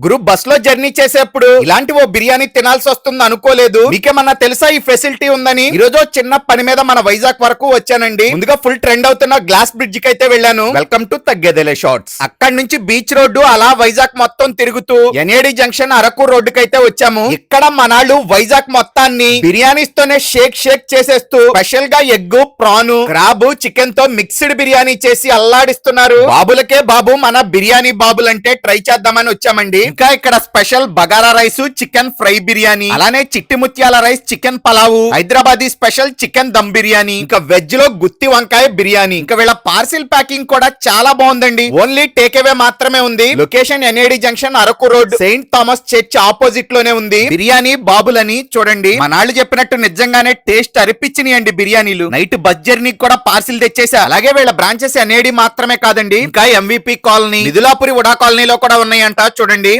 Group బస్లో journey చేసేప్పుడు ఇలాంటి ఓ బిర్యానీ తినాల్సి వస్తుంది అనుకోలేదు. మీకేమన్నా తెలుసా ఈ ఫెసిలిటీ ఉందని? ఈ రోజు చిన్న పని మీద మన వైజాగ్ వరకు వచ్చానండి. ముందుగా ఫుల్ ట్రెండ్ అవుతున్న గ్లాస్ బ్రిడ్జ్కి అయితే వెళ్ళాను. Welcome to Taggedele shorts. అక్కడి నుంచి బీచ్ రోడ్డు అలా వైజాగ్ మొత్తం తిరుగుతూ ఎన్ఏడి జంక్షన్ అరకు రోడ్డు అయితే వచ్చాము. ఇక్కడ మనాళ్ళు వైజాగ్ మొత్తాన్ని బిర్యానీస్ తోనే షేక్ షేక్ చేసేస్తూ స్పెషల్గా ఎగ్గు ప్రాను క్రాబు చికెన్తో మిక్స్డ్ బిర్యానీ చేసి అల్లాడిస్తున్నారు. బాబులకే బాబు మన బిర్యానీ బాబులంటే ట్రై చేద్దామని వచ్చామండి. ఇంకా ఇక్కడ special bagara rice chicken fry biryani అలానే చిట్టి ముత్యాల rice chicken pulao Hyderabadi special chicken dum biryani ఇంకా వెజ్లో గుత్తి వంకాయ బిర్యానీ. ఇంకా వీళ్ళ పార్సిల్ ప్యాకింగ్ కూడా చాలా బాగుందండి. ఓన్లీ టేక్ అవే మాత్రమే ఉంది. Location NAD junction Araku road Saint Thomas church ఆపోజిట్లోనే ఉంది. బిర్యానీ బాబులని చూడండి. మనాళ్ళు చెప్పినట్టు నిజంగానే టేస్ట్ అరిపించినాయండి బిర్యానీలు. నైట్ బస్ని కూడా పార్సిల్ తెచ్చేసా. అలాగే వీళ్ళ బ్రాంచెస్ ఎన్ఏడి మాత్రమే కాదండి. ఇంకా ఎంవిపి కాలనీ నిదులాపురి ఉడా కాలనీలో కూడా ఉన్నాయంట చూడండి.